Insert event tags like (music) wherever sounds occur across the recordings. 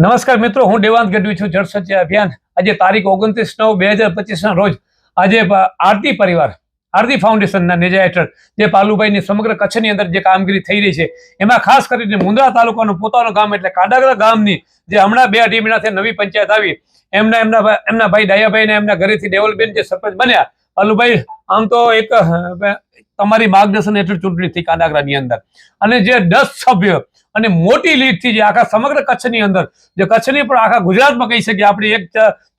નમસ્કાર મિત્રો, હું દેવાંત ગઢવી છું, જળ સત્ય અભિયાન. આજે તારીખ ઓગણત્રીસ નવ બે હજાર પચીસના રોજ આજે આરતી પરિવાર, આરતી ફાઉન્ડેશનના નેજા હેઠળ જે પાલુભાઈની સમગ્ર કચ્છની અંદર જે કામગીરી થઈ રહી છે, એમાં ખાસ કરીને મુંદ્રા તાલુકાનું પોતાનું ગામ એટલે કાડાગરા ગામની જે હમણાં બે અઢી મહિનાથી નવી પંચાયત આવી, એમના એમના એમના ભાઈ ડાયાભાઈ ને એમના ઘરેથી દેવલબેન જે સરપંચ બન્યા, પાલુભાઈ આમ તો એક તમારી માર્ગદર્શન હેઠળ ચૂંટણી થઈ કાડાગરાની અંદર. અને જે દસ સભ્ય અને મોટી લીડથી જે આખા સમગ્ર કચ્છની અંદર, જે કચ્છની પણ આખા ગુજરાતમાં કહી શકીએ આપણી, એક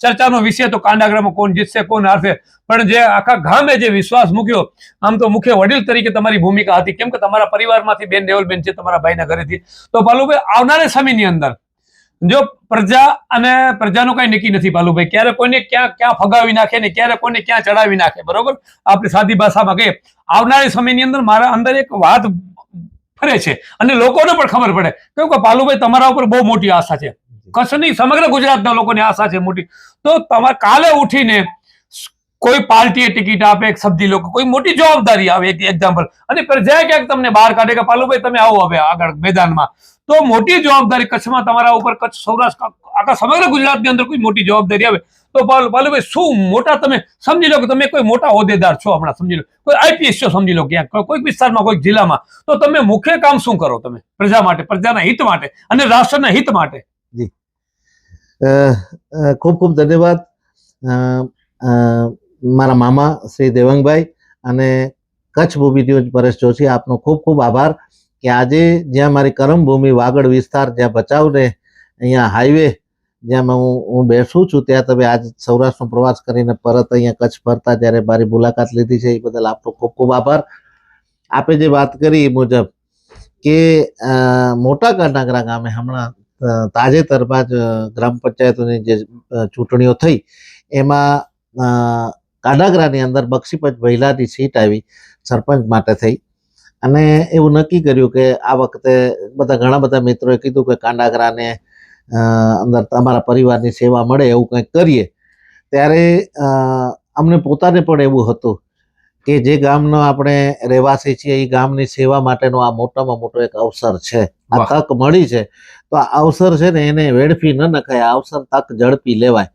ચર્ચાનો વિષય તો કાંડાગ્રામાં કોણ જીતશે, કોણ હારશે. પણ જે આખા ગામે જે વિશ્વાસ મૂક્યો, આમ તો મુખ્ય વડીલ તરીકે તમારી ભૂમિકા હતી. કેમ કે તમારા પરિવારમાંથી બેન દેવલબેન છે, તમારા ભાઈના ઘરેથી. તો પાલુભાઈ આવનારા સમયની અંદર, જો પ્રજા અને પ્રજાનું કઈ નક્કી નથી પાલુભાઈ ક્યારે કોઈને ક્યાં ક્યાં ફગાવી નાખે ને ક્યારે કોઈને ક્યાં ચડાવી નાખે, બરોબર? આપણે સાદી ભાષામાં કહીએ, આવનારી સમયની અંદર મારા અંદર એક વાત ફરે છે. અને લોકોને પણ ખબર પડે. કેમ કે પાલુભાઈ તમારા ઉપર બહુ મોટી આશા છે. કચ્છની સમગ્ર ગુજરાતના લોકોની આશા છે મોટી. તો તમારે કાલે ઉઠીને કોઈ પાર્ટીએ ટિકિટ આપે એક સબ્જી લોકો કોઈ મોટી જવાબદારી આવે એક એક્ઝામ્પલ અને પ્રજાએ ક્યાંક તમને બહાર કાઢે કે પાલુભાઈ તમે આવો હવે આગળ મેદાનમાં. તો મોટી જવાબદારી કચ્છમાં તમારા ઉપર કચ્છ સૌરાષ્ટ્ર આખા સમગ્ર ગુજરાતની અંદર કોઈ મોટી જવાબદારી આવે. તો પાલુભાઈ શું મોટા તમે સમજી લો કે તમે કોઈ મોટા હોદ્દેદાર છો હમણાં, સમજી લો. કોઈ આઈપીએસ છો, સમજી લો ક્યાંક કોઈક વિસ્તારમાં, કોઈક જિલ્લામાં. તો તમે મુખ્ય કામ શું કરો તમે? પ્રજા માટે, પ્રજાના હિત માટે અને રાષ્ટ્રના હિત માટે? ખૂબ ખૂબ ધન્યવાદ. મારા મામા શ્રી દેવંગભાઈ અને કચ્છ ભૂમિ ન્યૂઝ પરેશ જોશી, આપનો ખૂબ ખૂબ આભાર કે આજે જ્યાં મારી કરમભૂમિ વાગડ વિસ્તાર જ્યાં બચાવને અહીંયા હાઈવે જ્યાં હું હું બેસું છું, ત્યાં તમે આજ સૌરાષ્ટ્રનો પ્રવાસ કરીને પરત અહીંયા કચ્છ ફરતા જ્યારે મારી મુલાકાત લીધી છે. એ બદલ આપનો ખૂબ ખૂબ આભાર. આપે જે વાત કરી એ મુજબ કે મોટા કાંડાગરા ગામે હમણાં તાજેતરમાં જ ગ્રામ પંચાયતોની જે ચૂંટણીઓ થઈ, એમાં કાડાગરાની અંદર બક્ષીપંચ મહિલાની સીટ આવી, સરપંચ માટે થઈ. અને એવું નક્કી કર્યું કે આ વખતે બધા ઘણા બધા મિત્રોએ કીધું કે કાંડાગરાને અંદર તમારા પરિવારની સેવા મળે એવું કંઈક કરીએ ત્યારે અમને પોતાને પણ એવું હતું કે જે ગામનો આપણે રહેવાસી છીએ એ ગામની સેવા માટેનો આ મોટામાં મોટો એક અવસર છે. આ તક મળી છે. તો આ અવસર છે ને એને વેડફી ન નખાય આ અવસર તક ઝડપી લેવાય.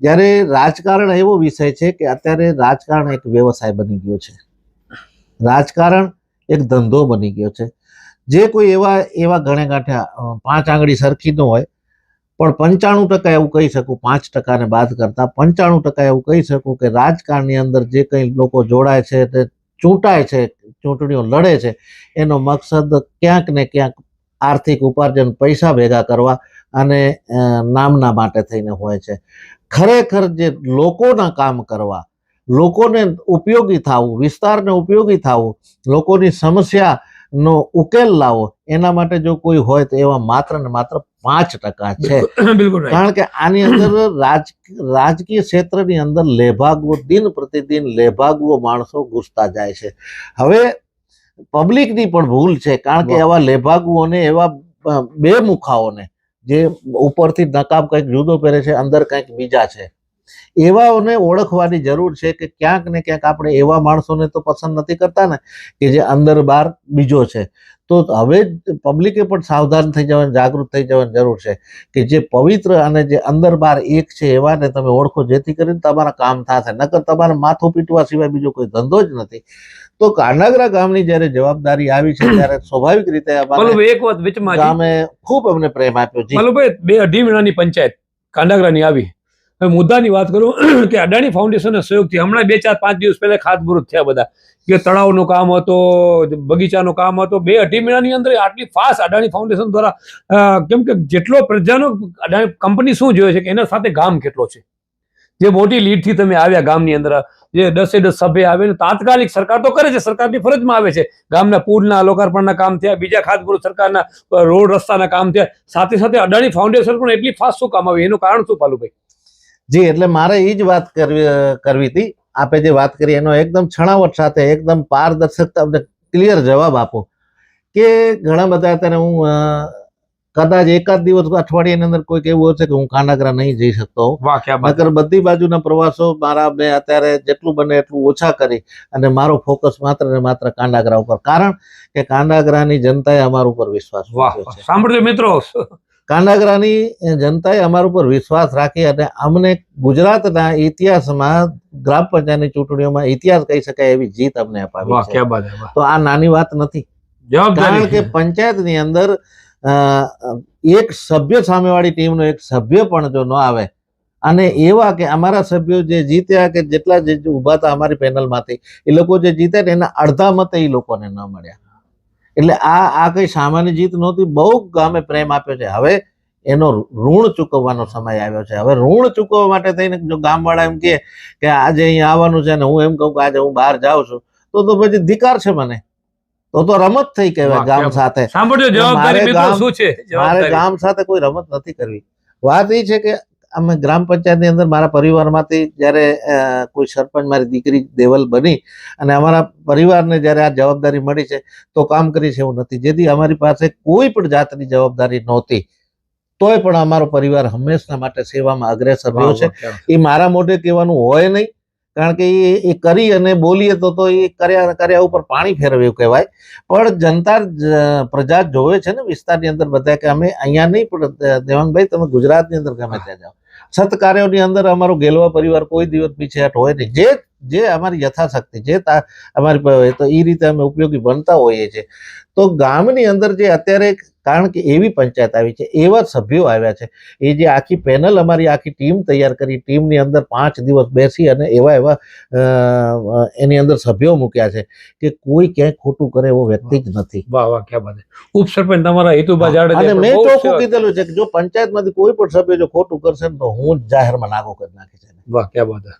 જ્યારે રાજકારણ એવો વિષય છે કે અત્યારે રાજકારણ એક વ્યવસાય બની ગયો છે. રાજકારણ એક ધંધો બની ગયો છે. જે કોઈ એવા એવા ગણે ગાંઠ્યા પાંચ આંગળી સરખી ન હોય પણ પંચાણું ટકા એવું કહી શકું, પાંચ ટકાને બાદ કરતાં પંચાણું ટકા એવું કહી શકું કે રાજકારણની અંદર જે કંઈ લોકો જોડાય છે, તે ચૂંટાય છે, ચૂંટણીઓ લડે છે, એનો મકસદ ક્યાંક ને ક્યાંક આર્થિક ઉપાર્જન પૈસા ભેગા કરવા અને નામના માટે થઈને હોય છે. ખરેખર જે લોકોના કામ કરવા, લોકોને ઉપયોગી થવું, વિસ્તારને ઉપયોગી થવું, લોકોની સમસ્યાનો ઉકેલ લાવો એના માટે જો કોઈ હોય તો એવા માત્ર ને માત્ર પાંચ ટકા છે. કારણ કે આની અંદર રાજ રાજકીય ક્ષેત્રની અંદર લેભાગવો દિન પ્રતિદિન લેભાગવો માણસો ઘૂસતા જાય છે. હવે પબ્લિકની પણ ભૂલ છે કારણ કે એવા લેભાગુઓને એવા બે મુખાઓને જે ઉપરથી નકાબ કંઈક જુદો પહેરે છે અંદર કંઈક બીજા છે. એવાઓને ઓળખવાની જરૂર છે કે ક્યાંક ને ક્યાંક આપણે એવા માણસોને તો પસંદ નથી કરતા ને કે જે અંદર બહાર બીજો છે. તો હવે પબ્લિકે પણ સાવધાન થઈ જવાની જાગૃત થઈ જવાની જરૂર છે કે જે પવિત્ર અને જે અંદર બહાર એક છે એવાને તમે ઓળખો જેથી કરીને તમારા કામ થશે. નકર તમારે માથું પીટવા સિવાય બીજો કોઈ ધંધો જ નથી. તો કાંડાગરા ગામની જ્યારે જવાબદારી આવી છે ત્યારે સ્વાભાવિક રીતે એક વાત ગામે ખૂબ અમને પ્રેમ આપ્યો છે બે અઢી મહિનાની પંચાયત કાંડાગરાની આવી. હવે મુદ્દાની વાત કરું (clears throat) કે અડાણી ફાઉન્ડેશનના સહયોગથી હમણાં બે, ચાર, પાંચ દિવસ પહેલા ખાતમુહૂર્ત થયા બધા. કે તળાવનું કામ હતો, બગીચાનું કામ હતો. બે અઢી મહિનાની અંદર આટલી ફાસ્ટ અડાણી ફાઉન્ડેશન દ્વારા કેમ કે જેટલો પ્રજાનો અડાણી કંપની શું જોયે છે કે એના સાથે ગામ કેટલો છે? જે મોટી લીડથી તમે આવ્યા ગામની અંદર, જે દસે દસ સભ્ય આવે ને તાત્કાલિક સરકાર તો કરે છે, સરકારની ફરજમાં આવે છે. ગામના પુલના લોકાર્પણના કામ થયા, બીજા ખાતમુહૂર્ત સરકારના રોડ રસ્તાના કામ થયા. સાથે સાથે અડાણી ફાઉન્ડેશન પણ એટલી ફાસ્ટ શું કામ આવે? એનું કારણ શું પાલુભાઈ? જી એટલે મારે એ જ વાત કરવી કરવી હતી. આપે જે વાત કરી એનો એકદમ છણાવટ સાથે એકદમ પારદર્શક તમને ક્લિયર જવાબ આપો. કે ઘણા બધા અત્યારે હું કદાચ એકાદ દિવસ અઠવાડિયાની અંદર કોઈક એવું હશે કે હું કાંડાગરા નહીં જઈ શકતો નકર બધી બાજુના પ્રવાસો મારા મેં અત્યારે જેટલું બને એટલું ઓછા કરી અને મારો ફોકસ માત્ર ને માત્ર કાંડાગરા ઉપર. કારણ કે કાંડાગરાની જનતાએ અમારા ઉપર વિશ્વાસ સાંભળજો મિત્રો. કાંડાગરાની જનતાએ અમારા ઉપર વિશ્વાસ રાખી અને અમને ગુજરાતના ઇતિહાસમાં ગ્રામ પંચાયતની ચૂંટણીઓમાં ઇતિહાસ કહી શકાય એવી જીત અમને અપાવી છે. તો આ નાની વાત નથી. કારણ કે પંચાયતની અંદર અ, એક સભ્ય સામેવાળી ટીમનો એક સભ્ય પણ જો ન આવે અને એવા કે અમારા સભ્યો જે જીત્યા કે જેટલા જે ઊભા હતા અમારી પેનલમાંથી એ લોકો જે જીત્યા એના અડધા મતે એ લોકોને ન મળ્યા. એટલે આ આ કઈ સામાન્ય જીત નહોતી બહુ ગામે પ્રેમ આપ્યો છે. હવે એનો ઋણ ચૂકવવાનો સમય આવ્યો છે. હવે ઋણ ચૂકવવા માટે થઈને જો ગામવાળા એમ કહે કે આજે અહીંયા આવવાનું છે ને હું એમ કહું કે આજે હું બહાર જાઉં છું તો તો પછી ધિકાર છે મને. તો તો રમત થઈ કહેવાય ગામ સાથે. સાંભળજો જવાબદારી મારે શું છે? મારે ગામ સાથે કોઈ રમત નથી કરવી. વાત એ છે કે અમે ગ્રામ પંચાયતની અંદર મારા પરિવારમાંથી જ્યારે કોઈ સરપંચ મારી દીકરી દેવલ બની અને અમારા પરિવારને જ્યારે આ જવાબદારી મળી છે તો કામ કરી છે એવું નથી. જેથી અમારી પાસે કોઈ પણ જાતની જવાબદારી નહોતી. તોય પણ અમારો પરિવાર હંમેશા માટે સેવામાં અગ્રેસર રહ્યો છે. એ મારા મોઢે કહેવાનું હોય નહીં કારણ કે એ એ કરી અને બોલીએ તો તો એ કર્યા કર્યા ઉપર પાણી ફેરવ્યું કહેવાય. પણ જનતા પ્રજા જોવે છે ને વિસ્તારની અંદર બધા કે અમે અહીંયા નહીં, પણ દેવાંગભાઈ, તમે ગુજરાતની અંદર ગમે ત્યાં જાઓ. સત્કાર્યોની અંદર અમારો ગેલવા પરિવાર કોઈ દિવસ પીછેહટ હોય નહીં. જે જે અમારી યથાશક્તિ, જે તા- અમારી તો એ રીતે અમે ઉપયોગી બનતા હોઈએ છીએ. તો ગામની અંદર જે અત્યારે કારણ કે એવી પંચાયત આવી છે એવા સભ્યો આવ્યા છે એ જે આખી પેનલ અમારી આખી ટીમ તૈયાર કરી ટીમની અંદર પાંચ દિવસ બેસી અને એવા એવા એની અંદર સભ્યો મૂક્યા છે કે કોઈ ક્યાંય ખોટું કરે એવો વ્યક્તિ જ નથી. વાહ વાહ ક્યાં હે. ઉપસરપંચ તમારા હિતુભા અને મેં ચોખ્ખું કીધેલું છે કે જો પંચાયતમાંથી કોઈ પણ સભ્ય જો ખોટું કરશે તો હું જ જાહેરમાં નાગો કરી નાખીશ છે વાહ ક્યાં બધા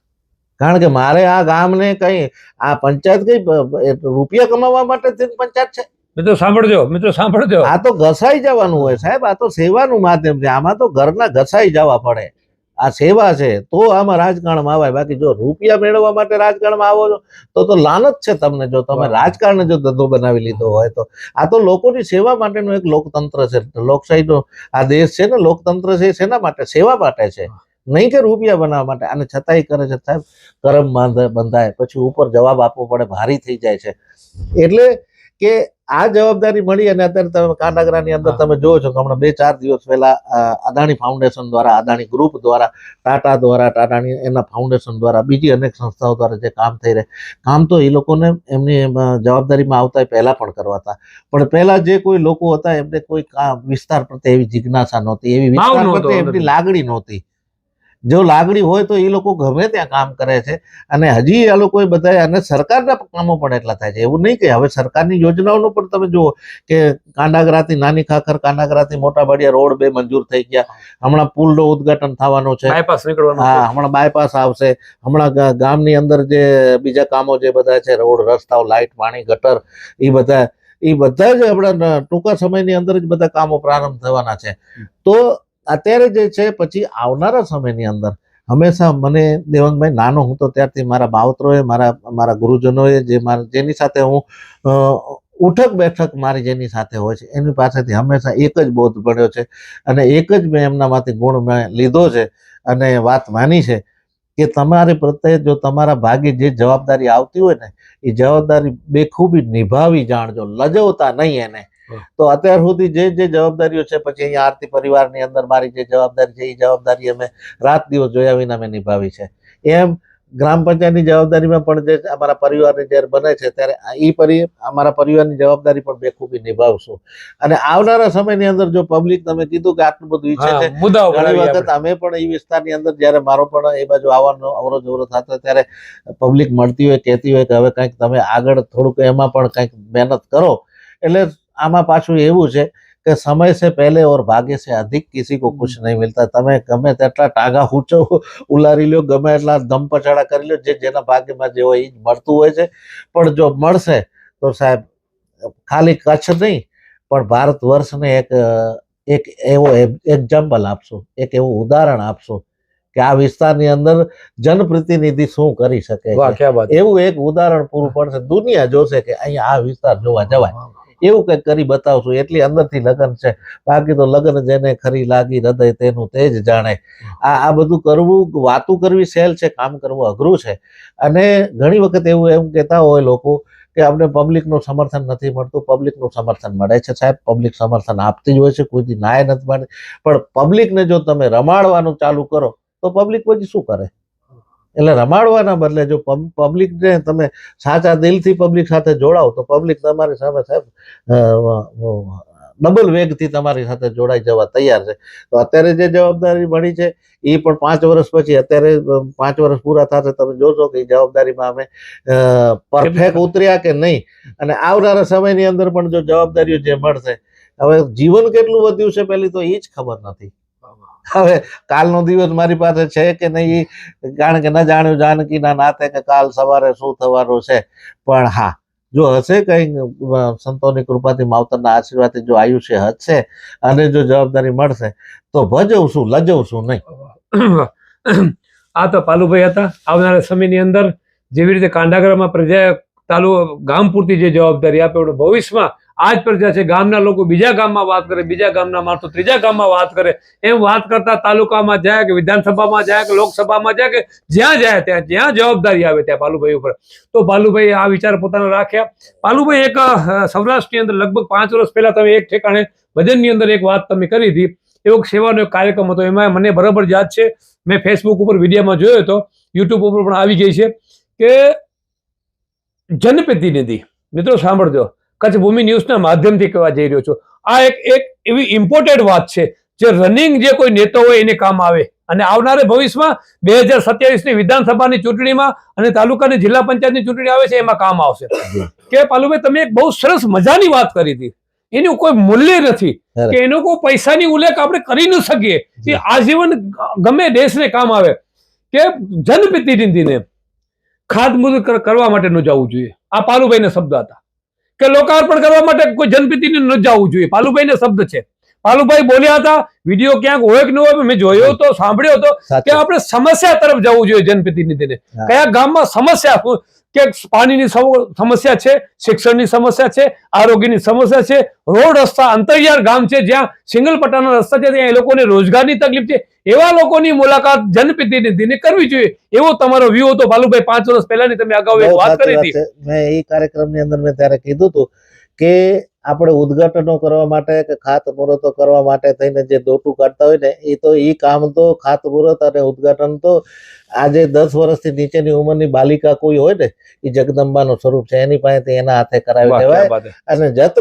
કારણ કે મારે આ ગામને કઈ આ પંચાયત કઈ રૂપિયા કમાવા માટે પંચાયત છે? મિત્રો સાંભળજો મિત્રો સાંભળજો. આ તો ઘસાઈ જવાનું હોય સાહેબ આ તો સેવાનું માધ્યમ છે. આમાં તો ઘરના ઘસાઈ જવા પડે. આ સેવા છે તો આમાં રાજકારણમાં આવે. બાકી જો રૂપિયા મેળવવા માટે રાજકારણમાં આવો છો તો તો લાનત છે તમને. જો તમે રાજકારણ જો ધંધો બનાવી લીધો હોય તો આ તો લોકોની સેવા માટેનું એક લોકતંત્ર છે. લોકશાહીનો આ દેશ છે ને લોકતંત્ર છે શેના માટે સેવા માટે છે. નહીં કે રૂપિયા બનાવવા માટે. અને છતાંય કરે છે સાહેબ કરમ બાંધે બંધાય. પછી ઉપર જવાબ આપવો પડે ભારી થઈ જાય છે. એટલે કે આ જવાબદારી મળી અને અત્યારે તમે કાનાગરાની અંદર તમે જોવો છો કે હમણાં બે ચાર દિવસ પહેલા અદાણી ફાઉન્ડેશન દ્વારા અદાણી ગ્રુપ દ્વારા ટાટા દ્વારા ટાટાની એના ફાઉન્ડેશન દ્વારા બીજી અનેક સંસ્થાઓ દ્વારા જે કામ થઈ રહે કામ તો એ લોકોને એમની જવાબદારીમાં આવતા એ પહેલા પણ કરવાતા પણ પહેલા જે કોઈ લોકો હતા એમને કોઈ કામ વિસ્તાર પ્રત્યે એવી જિજ્ઞાસા નહોતી એવી વિસ્તાર પ્રત્યે એમની લાગણી નહોતી. જો લાગણી હોય તો એ લોકો ગમે ત્યાં કામ કરે છે. અને હજી આ લોકો બધા અને સરકારના કામો પણ એટલા થાય છે. એવું નહીં કે હવે સરકારની યોજનાઓનું પણ તમે જુઓ કે કાંડાગરાથી નાની ખાખર કાંડાગરાથી મોટા બાડિયા રોડ બે મંજૂર થઈ ગયા. હમણાં પુલનું ઉદ્ઘાટન થવાનું છે. બાયપાસ નીકળવાનું હા હમણાં બાયપાસ આવશે. હમણાં ગામની અંદર જે બીજા કામો જે બધા છે રોડ રસ્તાઓ લાઇટ પાણી ગટર એ બધા એ બધા જ આપણા ટૂંકા સમયની અંદર જ બધા કામો પ્રારંભ થવાના છે. તો અત્યારે જે છે, પછી આવનારા સમયની અંદર હંમેશા મને દેવાંગભાઈ નાનો હું તો ત્યારથી મારા બાવતરોએ, મારા મારા ગુરુજનોએ જે મારા, જેની સાથે હું ઉઠક બેઠક મારી જેની સાથે હોય છે, એની પાસેથી હંમેશા એક જ બોધ પડ્યો છે અને એક જ મેં એમનામાંથી ગુણ મેં લીધો છે અને વાત માની છે કે તમારી પ્રત્યે જો તમારા ભાગે જે જવાબદારી આવતી હોય ને, એ જવાબદારી બેખૂબી નિભાવી જાણજો, લજવતા નહીં એને. તો અત્યાર સુધી જે જે જવાબદારીઓ છે પછી અહીંયા આરતી પરિવારની અંદર મારી જે જવાબદારી છે એ જવાબદારી અમે રાત દિવસ જોયા વિના મેં નિભાવી છે. એમ ગ્રામ પંચાયતની જવાબદારીમાં પણ જે અમારા પરિવારની જ્યારે બને છે ત્યારે એ પરી અમારા પરિવારની જવાબદારી પણ બેખૂબી નિભાવશું. અને આવનારા સમયની અંદર જો પબ્લિક તમે કીધું કે આટલું બધું ઈચ્છે છે ઘણી વખત અમે પણ એ વિસ્તારની અંદર જ્યારે મારો પણ એ બાજુ આવવાનો અવરો જવરો થતો ત્યારે પબ્લિક મળતી હોય કહેતી હોય કે હવે કંઈક તમે આગળ થોડુંક એમાં પણ કંઈક મહેનત કરો. એટલે આમાં પાછું એવું છે કે સમય સે પહેલે ઓર ભાગ્ય સે અધિક કિસી કો કુછ નહીં મિલતા. તમે ગમે તેટલા ટાગા ઊંચો ઉલારી લ્યો ગમે એટલા દમ પછાડા કરી લ્યો જે જેના ભાગ્યમાં જે હોય એ જ મળતું હોય છે. પણ જો મળશે તો સાહેબ ખાલી કચ્છ નહીં પણ ભારત વર્ષને એક એક એવો એક્ઝામ્પલ આપશું એક એવું ઉદાહરણ આપશું કે આ વિસ્તારની અંદર જનપ્રતિનિધિ શું કરી શકે એવું એક ઉદાહરણ પૂરું પડશે. દુનિયા જોશે કે અહીંયા આ વિસ્તાર જોવા જવાય. એવું કંઈક કરી બતાવશું, એટલી અંદરથી લગ્ન છે. બાકી તો લગ્ન જેને ખરી લાગી હૃદય તેનું તે જ જાણે. આ આ બધું કરવું, વાતું કરવી સહેલ છે, કામ કરવું અઘરું છે. અને ઘણી વખત એવું એમ કહેતા હોય લોકો કે આપણે પબ્લિકનું સમર્થન નથી મળતું પબ્લિકનું સમર્થન મળે છે સાહેબ. પબ્લિક સમર્થન આપતી જ હોય છે કોઈ દી નાય નથી પાડતી પણ પબ્લિકને જો તમે રમાડવાનું ચાલુ કરો, તો પબ્લિક પછી શું કરે? એટલે રમાડવાના બદલે જો પબ્લિકને તમે સાચા દિલથી પબ્લિક સાથે જોડાઓ, તો પબ્લિક તમારી સામે સાહેબ ડબલ વેગથી તમારી સાથે જોડાઈ જવા તૈયાર છે. તો અત્યારે જે જવાબદારી મળી છે, એ પણ પાંચ વર્ષ પછી, અત્યારે પાંચ વર્ષ પૂરા થશે, તમે જોશો કે જવાબદારીમાં અમે પરફેક્ટ ઉતર્યા કે નહીં. અને આવનારા સમયની અંદર પણ જો જવાબદારીઓ જે મળશે, હવે જીવન કેટલું વધ્યું છે પેલી તો એ જ ખબર નથી. હવે કાલનો દિવસ મારી પાસે છે કે નહીં? કારણ કે ન જાણ્યું જાનકીના નાતે કે કાલ સવારે શું થવાનું છે. પણ હા, જો હશે કંઈ સંતોની કૃપાથી, માવતરના આશીર્વાદથી જો આયુષ્ય હશે અને જો જવાબદારી મળશે, તો ભજવશું, લજવશું નહીં. આ તો પાલુભાઈ હતા. આવનારા સમયની અંદર જેવી રીતે કાંડાગરામાં પ્રજા તાલુ ગામ પૂરતી જે જવાબદારી આપે એવું ભવિષ્યમાં આ જ પ્રજા છે, ગામના લોકો બીજા ગામમાં વાત કરે, બીજા ગામના માણસો ત્રીજા ગામમાં વાત કરે, એમ વાત કરતા તાલુકામાં જાય કે વિધાનસભામાં જાય કે લોકસભામાં જાય કે જ્યાં જાય ત્યાં, જ્યાં જવાબદારી આવે ત્યાં ભાલુભાઈ ઉપર. તો ભાલુભાઈ આ વિચાર પોતાનો રાખ્યા. ભાલુભાઈ એક સૌરાષ્ટ્રની અંદર લગભગ પાંચ વર્ષ પહેલા તમે એક ઠેકાણે ભજનની અંદર એક વાત તમે કરી હતી. એવો સેવાનો એક કાર્યક્રમ હતો. એમાં મને બરાબર યાદ છે. મેં ફેસબુક ઉપર વિડીયોમાં જોયો હતો. યુટ્યુબ ઉપર પણ આવી ગઈ છે કે જનપ્રતિનિધિ મિત્રો, સાંભળજો. કચ્છ ભૂમિ ન્યૂઝના માધ્યમથી કહેવા જઈ રહ્યો છું. આ એક એક એવી ઇમ્પોર્ટેન્ટ વાત છે જે રનિંગ જે કોઈ નેતા હોય એને કામ આવે. અને આવનારે ભવિષ્યમાં બે હજાર સત્યાવીસની વિધાનસભાની ચૂંટણીમાં અને તાલુકાની જિલ્લા પંચાયતની ચૂંટણી આવે છે એમાં કામ આવશે. કે પાલુભાઈ તમે એક બહુ સરસ મજાની વાત કરી હતી. એનું કોઈ મૂલ્ય નથી. કે એનો કોઈ પૈસાની ઉલ્લેખ આપણે કરી ન શકીએ. કે આજીવન ગમે દેશને કામ આવે. કે જનપ્રતિનિધિને ખાતમુહૂર્ત કર- કરવા માટે ન જવું જોઈએ. આ પાલુભાઈના શબ્દ હતા. કે લોકાર્પણ કરવા માટે કોઈ જનપ્રતિનિધિ ન જવું જોઈએ. પાલુભાઈના શબ્દ છે. પાલુભાઈ બોલ્યા હતા વીડિયો ક્યાંક હોય કે ન હોય મેં જોયો તો સાંભળ્યો હતો કે આપણે સમસ્યા તરફ જવું જોઈએ જનપ્રતિનિધિને. કયા ગામમાં સમસ્યા કે પાણીની સમસ્યા છે શિક્ષણની સમસ્યા છે આરોગ્યની સમસ્યા છે રોડ રસ્તા અંતરિયાળ ગામ છે જ્યાં સિંગલ પટ્ટાના રસ્તા છે ત્યાં એ લોકોને રોજગારની તકલીફ છે. એવા લોકોની મુલાકાત જનપ્રતિનિધિને કરવી જોઈએ. એવો તમારો વ્યૂ હતો. ભાલુભાઈ પાંચ વર્ષ પહેલાની તમે અગાઉ વાત કરી હતી. મેં એ કાર્યક્રમની અંદર મેં ત્યારે કીધું હતું કે આપણે ઉદ્ઘાટનો કરવા માટે કે ખાતમુહૂર્તો કરવા માટે થઈને જે દોટું કાઢતા હોય ને એ તો એ કામ તો ખાતમુહૂર્ત અને ઉદ્ઘાટન તો આજે દસ વર્ષથી નીચેની ઉંમરની બાલિકા કોઈ હોય ને એ જગદંબાનું સ્વરૂપ છે એની પાસેથી એના હાથે કરાવી દેવાય. અને જત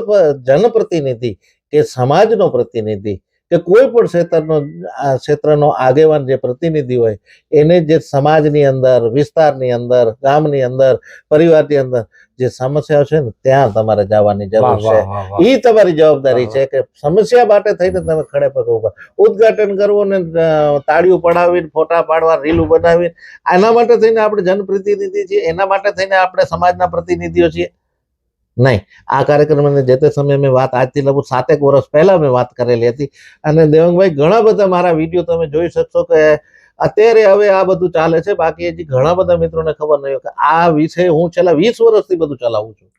જનપ્રતિનિધિ કે સમાજનો પ્રતિનિધિ કે કોઈ પણ ક્ષેત્રનો આ ક્ષેત્રનો આગેવાન જે પ્રતિનિધિ હોય એને જે સમાજની અંદર વિસ્તારની અંદર ગામની અંદર પરિવારની અંદર જે સમસ્યાઓ છે ને ત્યાં તમારે જવાની જરૂર છે. એ તમારી જવાબદારી છે કે સમસ્યા માટે થઈને તમે ખડે પગ ઊભા ઉદઘાટન કરવું ને તાળીઓ પડાવીને ફોટા પાડવા રીલું બનાવીને આના માટે થઈને આપણે જનપ્રતિનિધિ છીએ એના માટે થઈને આપણે સમાજના પ્રતિનિધિઓ છીએ નહીં. આ કાર્યક્રમને જે તે સમયે મેં વાત આજથી લગભગ સાતેક વર્ષ પહેલાં મેં વાત કરેલી હતી. અને દેવંગભાઈ ઘણા બધા મારા વીડિયો તમે જોઈ શકશો કે અત્યારે હવે આ બધું ચાલે છે. બાકી હજી ઘણા બધા મિત્રોને ખબર નહીં કે આ વિષય હું છેલ્લા વીસ વર્ષથી બધું ચલાવું છું.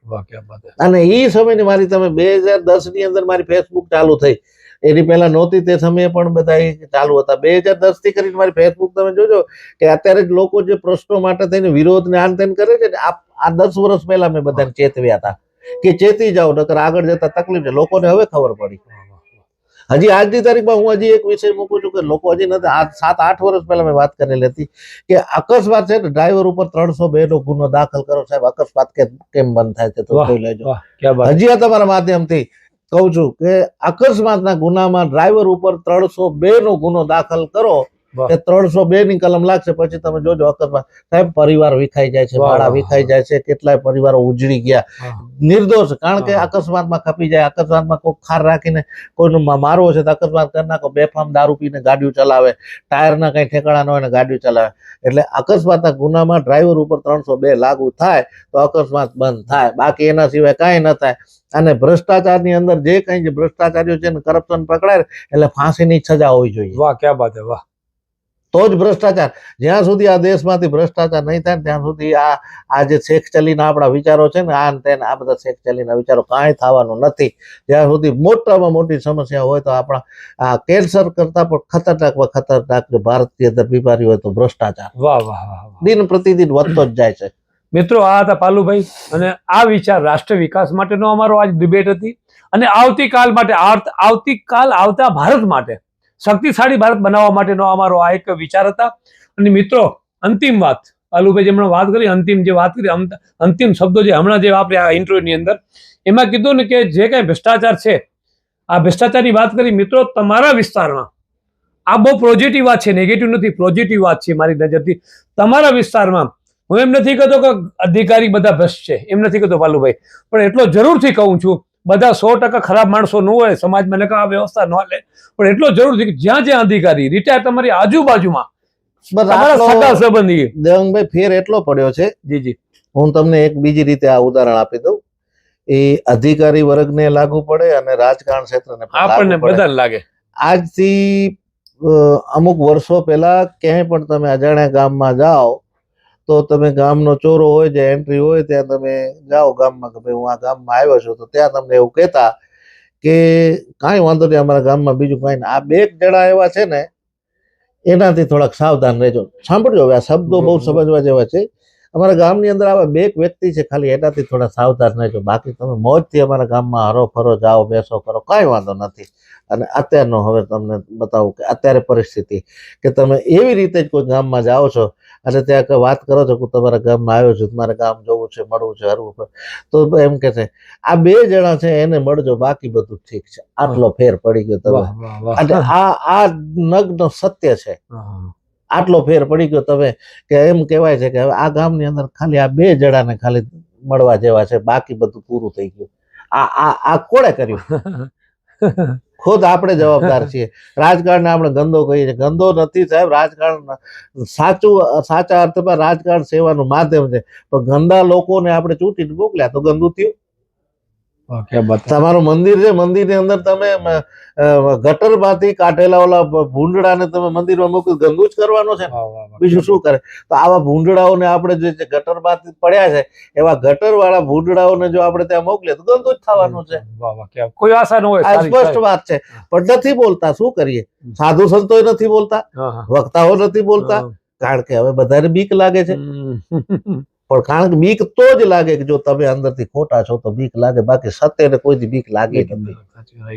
અને એ સમયની મારી તમે બે હજાર દસની અંદર મારી ફેસબુક ચાલુ થઈ. એની પહેલા નહોતી તે સમયે પણ બધા ચાલુ હતા. બે હજાર દસથી કરીને મારી ફેસબુક તમે જોજો કે અત્યારે જ લોકો જે પ્રશ્નો માટે થઈને વિરોધ ને આન તેન કરે છે આ દસ વર્ષ પહેલા મેં બધાને ચેતવ્યા હતા. કે ચેતી જાઓ નકર આગળ જતા તકલીફ છે લોકોને હવે ખબર પડી હજી આજની તારીખમાં હું હજી એક વિષય મૂકું છું કે લોકો હજી નથી આ સાત આઠ વર્ષ પહેલા મેં વાત કરેલી હતી કે અકસ્માત છે ને ડ્રાઈવર ઉપર ત્રણસો બે નો ગુનો દાખલ કરો સાહેબ અકસ્માત કેમ બંધ થાય છે તો જોઈ લેજો. હજી આ તમારા માધ્યમથી કહું છું કે અકસ્માતના ગુનામાં ડ્રાઈવર ઉપર ત્રણસો બે નો ગુનો દાખલ કરો. કે ત્રણસો બે ની કલમ લાગશે પછી તમે જોજો અકસ્માત. સાહેબ પરિવાર વિખાઈ જાય છે ભાડા વિખાઈ જાય છે કેટલાય પરિવારો ઉજળી ગયા. નિર્દોષ કારણ કે અકસ્માત અકસ્માતમાં ખપી જાય અકસ્માતમાં કોઈ ખાર રાખીને કોઈનું મારવો છે તો અકસ્માત કરી નાખો બેફામ દારૂ પીને ગાડીઓ ચલાવે ટાયરના કઈ ઠેકાણા ન હોય ને ગાડીઓ ચલાવે. એટલે અકસ્માતના ગુનામાં ડ્રાઈવર ઉપર ત્રણસો બે લાગુ થાય તો અકસ્માત બંધ થાય. બાકી એના સિવાય કાંઈ ન થાય. અને ભ્રષ્ટાચારની અંદર જે કંઈ જે ભ્રષ્ટાચારીઓ છે ને કરપ્શન પકડાય એટલે ફાંસીની સજા હોવી જોઈએ. વાહ ક્યાં વાત હે, વાહ. તો જ ભ્રષ્ટાચાર. જ્યાં સુધી આ દેશમાંથી ભ્રષ્ટાચાર નહીં થાય ત્યાં સુધી આ આ જે શેખ ચલીના આપણા વિચારો છે ને આ ને તે આ બધા શેખ ચલીના વિચારો કાંઈ થવાનું નથી. જ્યાં સુધી મોટામાં મોટી સમસ્યા હોય તો આપણા આ કેન્સર કરતા પણ ખતરનાકમાં ખતરનાક જો ભારતીય અંદર બીમારી હોય તો ભ્રષ્ટાચાર. વાહ વાહ વાહ. દિન પ્રતિદિન વધતો જ જાય છે. મિત્રો આ હતા પાલુભાઈ. અને આ વિચાર રાષ્ટ્ર વિકાસ માટેનો અમારો આજ ડિબેટ હતી. અને આવતીકાલ માટે આવતીકાલ આવતા ભારત માટે શક્તિશાળી ભારત બનાવવા માટેનો અમારો આ એક વિચાર હતા. અને મિત્રો, અંતિમ વાત, પાલુભાઈ જે વાત કરી, અંતિમ જે વાત કરી, અંત- અંતિમ શબ્દો જે હમણાં જે વાપર્યા આ ઇન્ટરવ્યુની અંદર, એમાં કીધું ને કે જે કાંઈ ભ્રષ્ટાચાર છે, આ ભ્રષ્ટાચારની વાત કરી, મિત્રો, તમારા વિસ્તારમાં, આ બહુ પોઝિટિવ વાત છે નેગેટિવ નથી પોઝિટિવ વાત છે મારી નજરથી. તમારા વિસ્તારમાં, હું એમ નથી કહેતો કે અધિકારી બધા ભ્રષ્ટ છે, એમ નથી કહેતો વાલુભાઈ પણ એટલો જરૂરથી કહું છું બધા સો ટકા ખરાબ માણસો ન હોય સમાજમાં નકા આ વ્યવસ્થા ન લે. પણ એટલો જરૂરથી કે જ્યાં જ્યાં અધિકારી રિટાયર તમારી આજુબાજુમાં. સંબંધી. દેવંગભાઈ ફેર એટલો પડ્યો છે. જી જી. હું તમને એક બીજી રીતે આ ઉદાહરણ આપી દઉં. એ અધિકારી વર્ગને લાગુ પડે અને રાજકારણ ક્ષેત્રને આપણને બધાને લાગે. આજથી અમુક વર્ષો પહેલા ક્યાંય પણ તમે અજાણ્યા ગામમાં જાઓ તો તમે ગામનો ચોરો હોય જે એન્ટ્રી હોય ત્યાં તમે જાઓ ગામમાં કે ભાઈ હું આ ગામમાં આવ્યો છું. તો ત્યાં તમને એવું કહેતા કે કાંઈ વાંધો નહીં અમારા ગામમાં બીજું કાંઈ આ બે જણા એવા છે ને એનાથી થોડાક સાવધાન રહેજો. સાંભળજો હવે આ શબ્દો બહુ સમજવા જેવા છે. અમારા ગામની અંદર આવા બે વ્યક્તિ છે ખાલી એનાથી થોડા સાવધાન રહેજો. બાકી તમે મોજથી અમારા ગામમાં હરો ફરો જાઓ બેસો કરો કાંઈ વાંધો નથી. અને અત્યારનો હવે તમને બતાવું કે અત્યારે પરિસ્થિતિ કે તમે એવી રીતે જ કોઈ ગામમાં જાઓ છો અને ત્યાં વાત કરો છો કે તમારા ગામમાં આવ્યો છું તમારા ગામ જવું છે મળવું છે હરવું છે. તો એમ કે છે આ બે જણા છે એને મળજો બાકી બધું ઠીક છે. આટલો ફેર પડી ગયો તમે. અને આ આ નગ્ન સત્ય છે. આટલો ફેર પડી ગયો તમે કે એમ કહેવાય છે કે હવે આ ગામની અંદર ખાલી આ બે જણાને ખાલી મળવા જેવા છે બાકી બધું પૂરું થઈ ગયું. આ આ આ કોણે કર્યું? (laughs) ખુદ આપણે જવાબદાર (laughs) છીએ. રાજકારણને આપણે ગંદો કહીએ છીએ. ગંદો નથી સાહેબ રાજકારણ સાચું સાચા અર્થમાં રાજકારણ સેવાનું માધ્યમ છે. પણ ગંદા લોકોને આપણે ચૂંટીને મોકલ્યા તો ગંદુ થયું. તમારું મંદિર છે મંદિરની અંદર તમે ગટરમાંથી કાઢેલા ઓલા ભૂંડડાને તમે મંદિરમાં મૂકી ગંદુ જ કરવાનો છે ને. બીજું શું કરે? તો આવા ભૂંડડાઓને આપણે જે ગટરમાંથી પડ્યા છે એવા ગટર વાળા ભૂંડડાઓને જો આપણે ત્યાં મોકલીએ તો ગંદુ જ થવાનું છે. કોઈ આશા ન હોય સ્પષ્ટ વાત છે. પણ નથી બોલતા શું કરીએ? સાધુ સંતો નથી બોલતા. વક્તાઓ નથી બોલતા કારણ કે હવે બધાને બીક લાગે છે. પણ કારણ કે બીક તો જ લાગે કે જો તમે અંદરથી ખોટા છો તો બીક લાગે. બાકી સત્યને કોઈથી બીક લાગે નથી.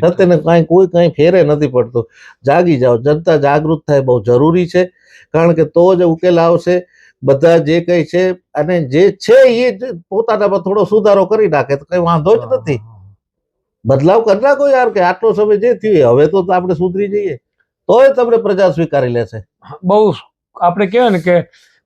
સત્યને કાંઈ કોઈ કાંઈ ફેરે નથી પડતું. જાગી જાઓ. જનતા જાગૃત થાય બહુ જરૂરી છે. કારણ કે તો જ ઉકેલ આવશે. બધા જે કંઈ છે અને જે છે એ પોતાના પોતાનામાં થોડો સુધારો કરી નાખે. તો કઈ વાંધો જ નથી. બદલાવ કરી નાખો યાર કે આટલો સમય જે થયું હવે તો આપણે સુધરી જઈએ. તોય તમને પ્રજા સ્વીકારી લેશે. બહુ આપણે કહેવાય ને કે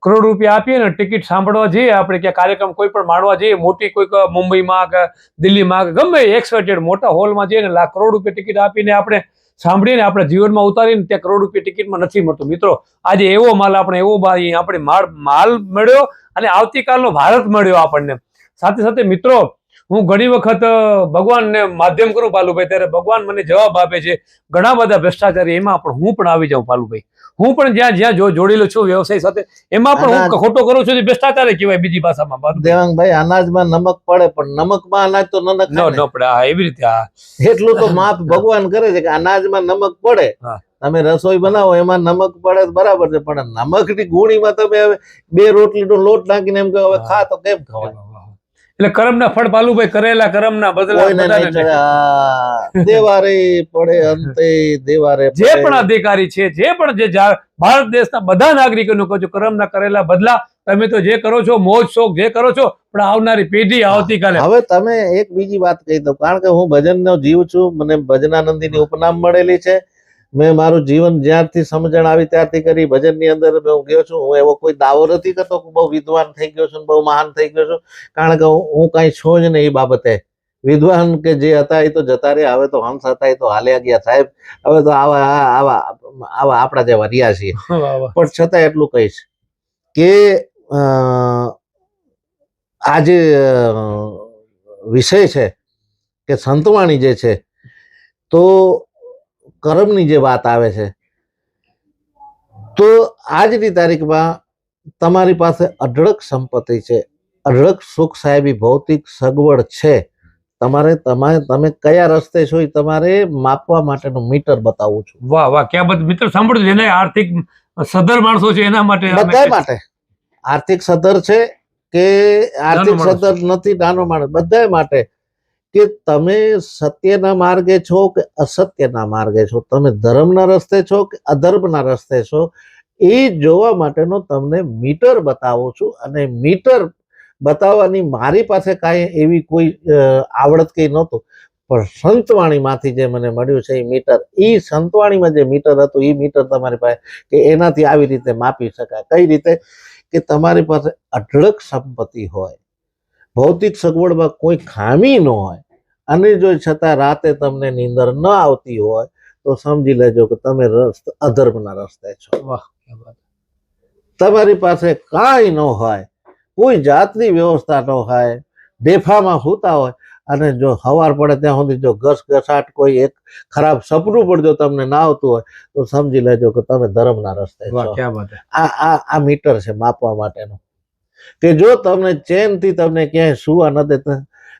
કરોડ રૂપિયા આપીએ ને ટિકિટ સાંભળવા જઈએ, આપણે ક્યાં કાર્યક્રમ કોઈ પણ માણવા જઈએ, મોટી કોઈક મુંબઈમાં કે દિલ્હીમાં કે ગમે એક્સવાઇટેડ મોટા હોલમાં જઈએ ને લાખ કરોડ રૂપિયા ટિકિટ આપીને આપણે સાંભળીને આપણે જીવનમાં ઉતારીને ત્યાં કરોડ રૂપિયા ટિકિટમાં નથી મળતું. મિત્રો, આજે એવો માલ આપણે, એવો આપણે માલ માલ મળ્યો અને આવતીકાલનો ભારત મળ્યો આપણને. સાથે સાથે મિત્રો, હું ઘણી વખત ભગવાનને માધ્યમ કરું પાલુભાઈ, ત્યારે ભગવાન મને જવાબ આપે છે, ઘણા બધા ભ્રષ્ટાચારી એમાં પણ હું પણ આવી જાઉં પાલુભાઈ. હું પણ જ્યાં જ્યાં જો જોડેલો છું વ્યવસાય સાથે એમાં પણ હું ખોટો કરું છું ભ્રષ્ટાચાર કહેવાય બીજી ભાષામાં. દેવાંગભાઈ અનાજમાં નમક પડે પણ નમકમાં અનાજ તો નનક ન ન. પડે. હા એવી રીતે હા. એટલું તો માપ ભગવાન કરે છે કે અનાજમાં નમક પડે. તમે રસોઈ બનાવો એમાં નમક પડે બરાબર છે પણ નમકની ગુણીમાં તમે હવે બે રોટલીનો લોટ નાખીને એમ કહો હવે ખા તો કેમ ખવાય? એટલે કર્મના ફળ પાલુભાઈ કરેલા કર્મના બદલા દેવારે પડે અંતે દેવારે જે પણ અધિકારી છે જે પણ જે ભારત દેશના બધા નાગરિકોને કહો છો કર્મના કરેલા બદલા તમે તો જે કરો છો મોજ શોખ જે કરો છો પણ આવનારી પેઢી આવતીકાલે હવે તમે એક બીજી વાત કહી દો કારણ કે હું ભજનનો જીવ છું મને ભજનાનંદીની ઉપનામ મળેલી છે. મેં મારું જીવન જ્યારથી સમજણ આવી ત્યારથી કરી ભજનની અંદર હું ગયો છું. હું એવો કોઈ દાવો નથી કરતો કે બહુ વિદ્વાન થઈ ગયો છું બહુ મહાન થઈ ગયો છું. કારણ કે હું કાંઈ છું જ નહીં એ બાબતે. વિદ્વાન કે જે હતા એ તો જતા રહ્યા. હવે તો હંસ હતા એ તો હાલ્યા ગયા. સાહેબ હવે તો આવા આવા આવા આપણા જેવા રહ્યા છીએ. (laughs) પણ છતાં એટલું કહીશ કે આ જે વિષય છે કે સંતવાણી જે છે તો કર્મની જે વાત આવે છે તો આજની તારીખમાં તમારી પાસે અઢળક સંપત્તિ છે. અઢળક સુખ સાહેબી ભૌતિક સગવડ છે. તમારે તમારે તમે કયા રસ્તે છો એ તમારે માપવા માટેનું મીટર બતાવું છું. વાહ વાહ ક્યાં બધું મિત્ર સાંભળજો જેને આર્થિક સદર માણસો છે એના માટે બધા માટે. આર્થિક સદર છે કે આર્થિક સદર નથી નાનો માણસ બધા માટે. કે તમે સત્યના માર્ગે છો કે અસત્યના માર્ગે છો? તમે ધર્મના રસ્તે છો કે અધર્મના રસ્તે છો? એ જોવા માટેનો તમને મીટર બતાવું છું અને મીટર બતાવવાની મારી પાસે કાંઈ એવી કોઈ આવડત કંઈ નહોતું. પણ સંતવાણીમાંથી જે મને મળ્યું છે એ મીટર, એ સંતવાણીમાં જે મીટર હતું, એ મીટર તમારી પાસે કે એનાથી આવી રીતે માપી શકાય. કઈ રીતે? કે તમારી પાસે અઢળક સંપત્તિ હોય. ભૌતિક સગવડમાં કોઈ ખામી ન હોય અને જો છતાં રાતે તમને નીંદર ન આવતી હોય તો સમજી લેજો કે તમે રસ્ત અધર્મના રસ્તે છો. વાહ તમારી પાસે કાંઈ ન હોય કોઈ જાતની વ્યવસ્થા ન હોય બેફામાં સૂતા હોય અને જો સવાર પડે ત્યાં સુધી જો ઘસ ઘસાટ કોઈ એક ખરાબ સપનું પણ જો તમને ના આવતું હોય તો સમજી લેજો કે તમે ધર્મના રસ્તે છો. આ આ આ મીટર છે માપવા માટેનું. કે જો તમને ચેનથી તમને ક્યાંય સુવા ન દે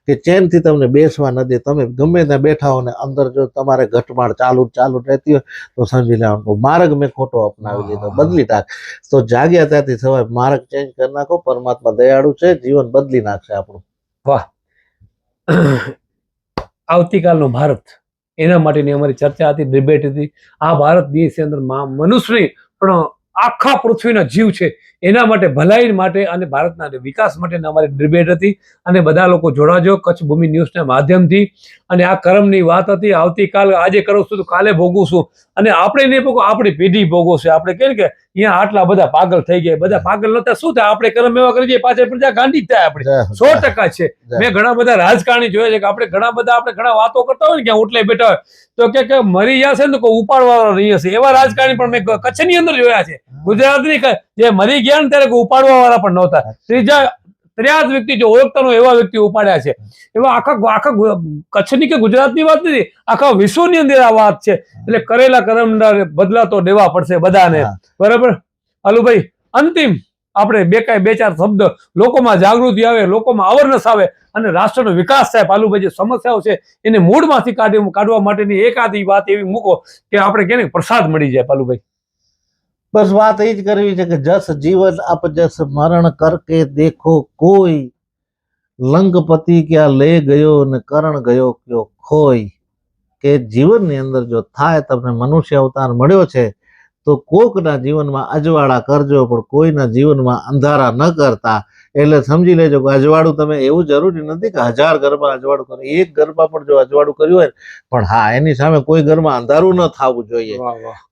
કે ચેનથી તમને બેસવા ન દે તમે ગમે ત્યાં બેઠા હો ને અંદર જો તમારે ઘટમાળ ચાલુ ચાલુ રહેતી હોય તો સમજી લેવાનું માર્ગ મેં ખોટો અપનાવી લીધો. બદલી નાખ. તો જાગ્યા ત્યાંથી સવાય માર્ગ ચેન્જ કરી નાખો પરમાત્મા દયાળુ છે જીવન બદલી નાખશે આપણું. વાહ. આવતીકાલનો ભારત. એના માટેની અમારી ચર્ચા હતી ડિબેટ હતી. આ ભારત દેશની અંદર મનુષ્યની પણ આખા પૃથ્વીના જીવ છે. એના માટે ભલાઈ માટે અને ભારતના વિકાસ માટેની અમારી ડિબેટ હતી અને બધા લોકો જોડાજો કચ્છ ભૂમિ ન્યૂઝના માધ્યમથી. અને આ કર્મની વાત હતી, આવતીકાલ આજે કરું છું તો કાલે ભોગવશું અને આપણે નહીં ભોગવું, આપણી પેઢી ભોગવશે. આપણે કહે કે અહીંયા આટલા બધા પાગલ થઈ ગયા. બધા પાગલ નતા. શું થાય? આપણે કર્મ એવા કરી પાછળ પ્રજા ગાંધી જ થાય આપણે. સો ટકા છે. મેં ઘણા બધા રાજકારણી જોયા છે કે આપણે ઘણા બધા આપણે ઘણા વાતો કરતા હોય ને ક્યાં ઉટલે બેઠા હોય તો કે મરી જશે ને કોઈ ઉપાડવાવાળો નહીં હશે. એવા રાજકારણી પણ મેં કચ્છની અંદર જોયા છે. ગુજરાતની જે મરી ગયા ને ત્યારે કોઈ ઉપાડવા વાળા પણ નહોતા. ત્રીજા ત્રીજા વ્યક્તિ જો ઓળખતા ન એવા વ્યક્તિ ઉપાડ્યા છે. એવા આખા આખા કચ્છની કે ગુજરાતની વાત નથી આખા વિશ્વની અંદર આ વાત છે. એટલે કરેલા કર્મના બદલા તો દેવા પડશે બધાને. બરાબર? અલુભાઈ અંતિમ આપણે બે કાંઈ બે ચાર શબ્દ લોકોમાં જાગૃતિ આવે લોકોમાં અવરનેસ આવે અને રાષ્ટ્રનો વિકાસ થાય. પાલુભાઈ જે સમસ્યાઓ છે એને મૂળમાંથી કાઢી કાઢવા માટેની એકાદી વાત એવી મૂકો કે આપણે કેને પ્રસાદ મળી જાય પાલુભાઈ બસ વાત એ જ કરવી છે કે જસ જીવન અપજસ મરણ કરકે દેખો કોઈ. લંગપતિ ક્યાં લે ગયો ને કરણ ગયો કયો ખોઈ. કે જીવનની અંદર જો થાય તમને મનુષ્ય અવતાર મળ્યો છે, તો કોકના જીવનમાં અજવાળા કરજો, પણ કોઈના જીવનમાં અંધારા ન કરતા. એટલે સમજી લેજો કે અજવાળું તમે એવું જરૂરી નથી કે હજાર ઘરમાં અજવાળું કરો. એક ઘરમાં પણ જો અજવાળું કર્યું હોય પણ હા એની સામે કોઈ ઘરમાં અંધારું ન થવું જોઈએ.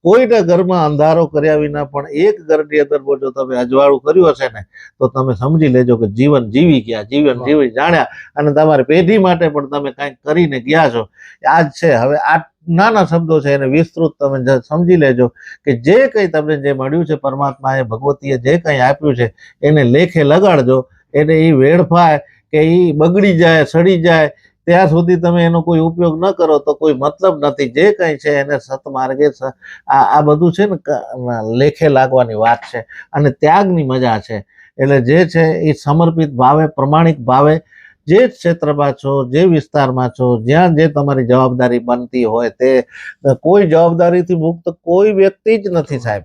કોઈના ઘરમાં અંધારો કર્યા વિના પણ એક ઘરની અંદર જો તમે અજવાળું કર્યું હશે ને તો તમે સમજી લેજો કે જીવન જીવી ગયા જીવન જીવી જાણ્યા. અને તમારી પેઢી માટે પણ તમે કંઈક કરીને ગયા છો. આજ છે હવે આ નાના શબ્દો છે એને વિસ્તૃત તમે સમજી લેજો કે જે કંઈ તમને જે મળ્યું છે પરમાત્માએ, ભગવતીએ જે કંઈ આપ્યું છે, એને લેખે લગાડજો. એને એ વેડફાય કે એ બગડી જાય, સડી જાય, ત્યાં સુધી તમે એનો કોઈ ઉપયોગ ન કરો તો કોઈ મતલબ નથી. જે કંઈ છે એને સતમાર્ગે આ બધું છે ને લેખે લાગવાની વાત છે. અને ત્યાગની મજા છે. એટલે જે છે એ સમર્પિત ભાવે, પ્રમાણિક ભાવે જે ક્ષેત્રમાં છો જે વિસ્તારમાં છો જ્યાં જે તમારી જવાબદારી બનતી હોય તે કોઈ જવાબદારીથી મુક્ત કોઈ વ્યક્તિ જ નથી સાહેબ.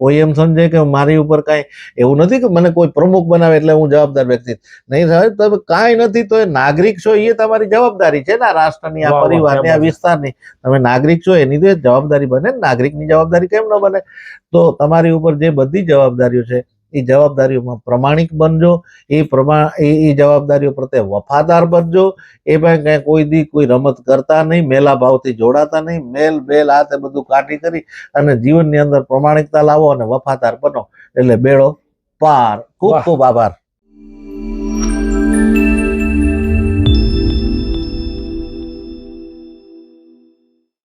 કોઈ એમ સમજે કે મારી ઉપર કાંઈ એવું નથી કે મને કોઈ પ્રમુખ બનાવે એટલે હું જવાબદાર વ્યક્તિ નહીં સાહેબ તમે કાંઈ નથી તો એ નાગરિક છો એ તમારી જવાબદારી છે ને આ રાષ્ટ્રની આ પરિવારની આ વિસ્તારની. તમે નાગરિક છો એની તો જવાબદારી બને નાગરિકની જવાબદારી કેમ ન બને? તો તમારી ઉપર જે બધી જવાબદારીઓ છે એ જવાબદારીઓમાં પ્રમાણિક બનજો એ પ્રમાણ એ જવાબદારીઓ પ્રત્યે વફાદાર બનજો એ પણ કાંઈ કોઈ દી કોઈ રમત કરતા નહીં મેલા ભાવથી જોડાતા નહીં મેલ બેલ આ તે બધું કાઢી કરી અને જીવનની અંદર પ્રમાણિકતા લાવો અને વફાદાર બનો. એટલે બેડો પાર ખૂબ ખૂબ આભાર.